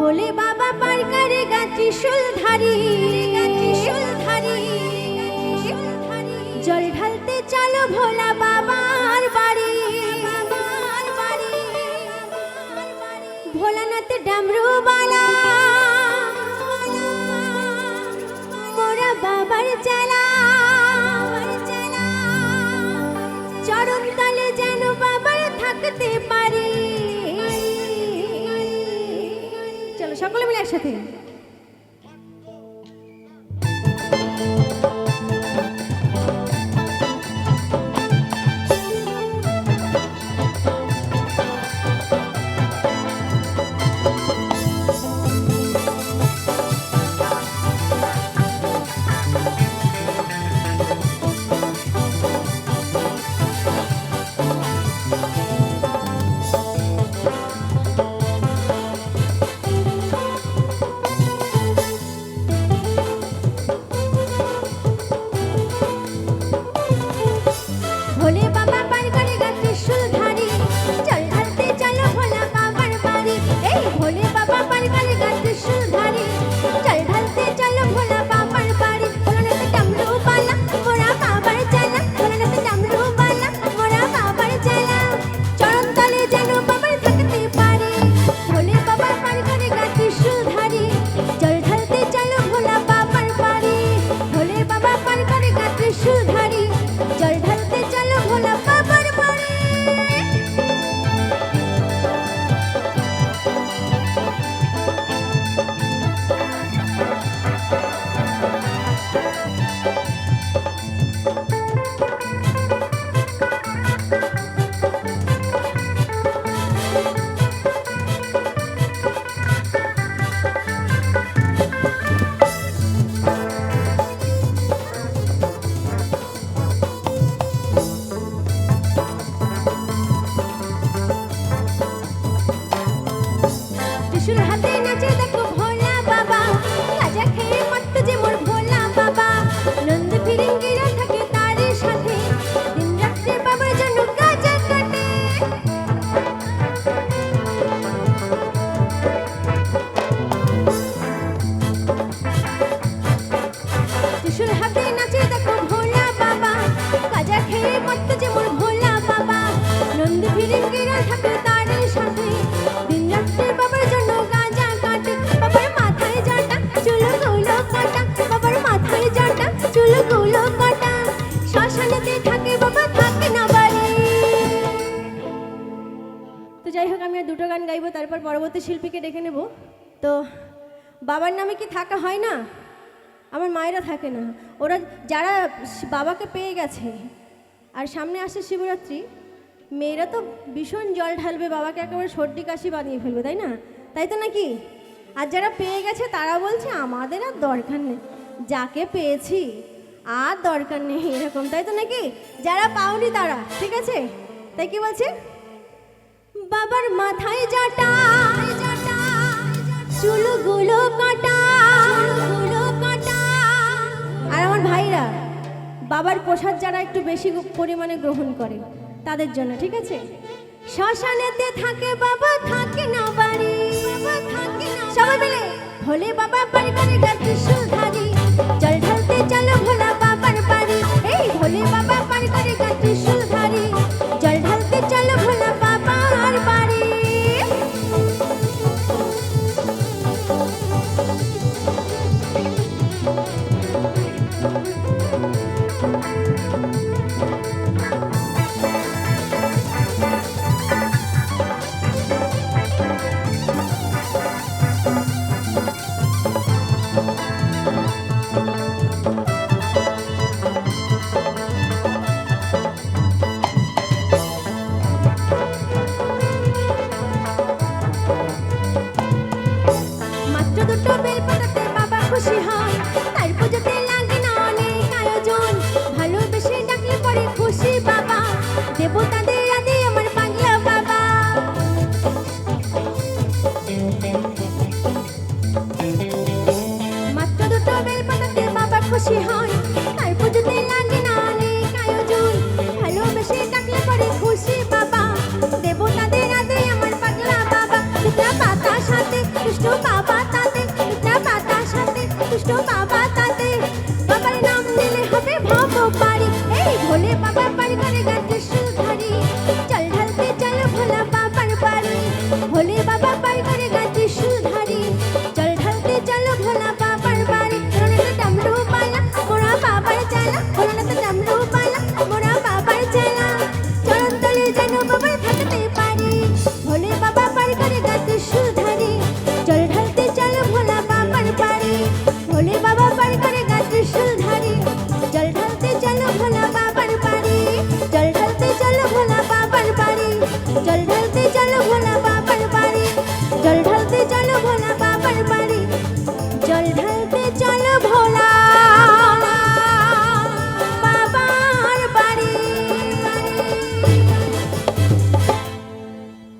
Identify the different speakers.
Speaker 1: ভোলে বাবা পার করে গাছি শুলধারি জল ঢালতে চলো ভোলা বাবার বাড়ি। ভোলানাথ ডামরু বালা বাবার চালা। সকলে মিলে একসাথে। ত্রিশূল হাতে দুটো গান গাইবো, তারপর পরবর্তী শিল্পীকে ডেকে নেব। তো বাবার নামে কি থাকা হয় না? আমার মায়েরা থাকে না। ওরা যারা বাবাকে পেয়ে গেছে আর সামনে আসে শিবরাত্রি, মেয়েরা তো ভীষণ জল ঢালবে, বাবাকে একেবারে সর্দি কাশি বানিয়ে ফেলবে, তাই না? তাই তো নাকি? আর যারা পেয়ে গেছে তারা বলছে, আমাদের আর দরকার নেই। যাকে পেয়েছি, আর দরকার নেই। এরকম, তাই তো নাকি? যারা পাওনি তারা, ঠিক আছে? তাই কি বলছে? বাবার মাথায় জাটা চুলগুলো আর আমার ভাইরা, বাবার প্রসাদ যারা একটু বেশি পরিমাণে গ্রহণ করে, তাদের জন্য, ঠিক আছে? শ্মশানেতে থাকে বাবা, থাকে না বাড়ি। সবাই মিলে ভোলে বাবা thank you खोजते ना